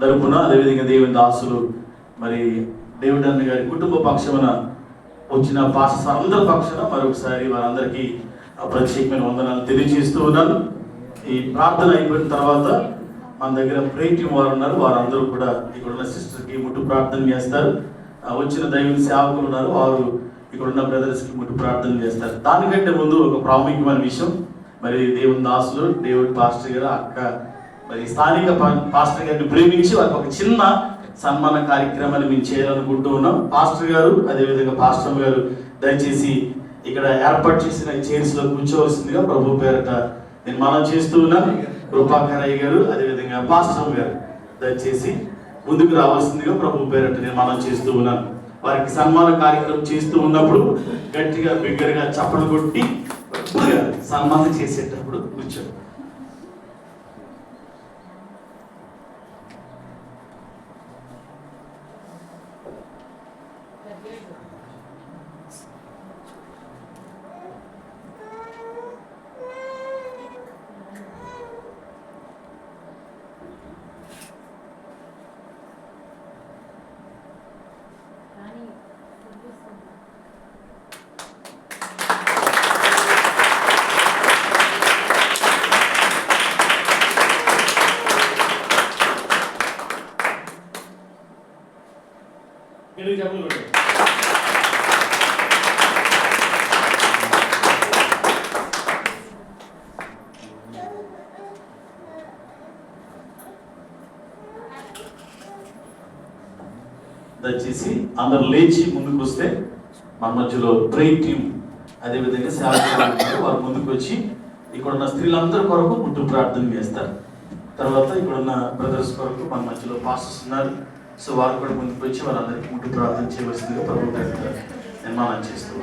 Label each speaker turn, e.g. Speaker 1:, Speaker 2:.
Speaker 1: తరపున అదేవిధంగా దేవుని దాసులు మరి దేవుడు అన్న గారి కుటుంబ పక్షమున వచ్చిన పాస్టర్స్ అందరి పక్షాన మరొకసారి వారందరికీ ప్రత్యేకమైన వందనాలు తెలియజేస్తూ ఉన్నాను. ఈ ప్రార్థన అయిపోయిన తర్వాత మన దగ్గర ప్రే వారు ఉన్నారు. వారందరూ కూడా ఇక్కడ ఉన్న సిస్టర్కి ముట్టు ప్రార్థన చేస్తారు. వచ్చిన దైవ సేవకులు ఉన్నారు. వారు ఇక్కడ ఉన్న బ్రదర్స్కి ముట్టు ప్రార్థన చేస్తారు. దానికంటే ముందు ఒక ప్రాముఖ్యమైన విషయం మరి దేవుని దాసులు దేవుడి పాస్టర్ గారు అక్క మరి స్థానిక పా- పాస్టర్ గారిని ప్రేమించి వారికి ఒక చిన్న సన్మాన కార్యక్రమాన్ని మేము చేయాలనుకుంటూ ఉన్నాం. పాస్టర్ గారు అదేవిధంగా పాస్టర్ గారు దయచేసి ఇక్కడ ఏర్పాటు చేసిన చైర్స్లో కూర్చోవలసిందిగా ప్రభు పేరట నేను మనం చేస్తూ ఉన్నాను కృపాకరయ్య గారు అదేవిధంగా పాస్టర్ గారు దయచేసి ముందుకు రావాల్సిందిగా ప్రభు పేరట నేను మనం చేస్తూ ఉన్నాను వారికి సన్మాన కార్యక్రమం చేస్తూ ఉన్నప్పుడు గట్టిగా బిగ్గరగా చప్పలు కొట్టి సన్మానం చేసేటప్పుడు కూర్చో గట్టిగా చెప్పలు దయచేసి అందరు లేచి ముందుకు వస్తే మన మధ్యలో ట్రైన్ టీం అదేవిధంగా సేవకులు వారు ముందుకు వచ్చి ఇక్కడ ఉన్న స్త్రీలందరి కొరకు ముట్టు ప్రార్థన చేస్తారు. తర్వాత ఇక్కడ ఉన్న బ్రదర్స్ కొరకు మన మధ్యలో పాస్టర్స్ ఉన్నారు. సో వారు కూడా ముందుకు వచ్చి వారందరికీ ముందు ప్రార్థన చేయవలసిందిగా ప్రభుత్వం నిర్మాణం చేస్తూ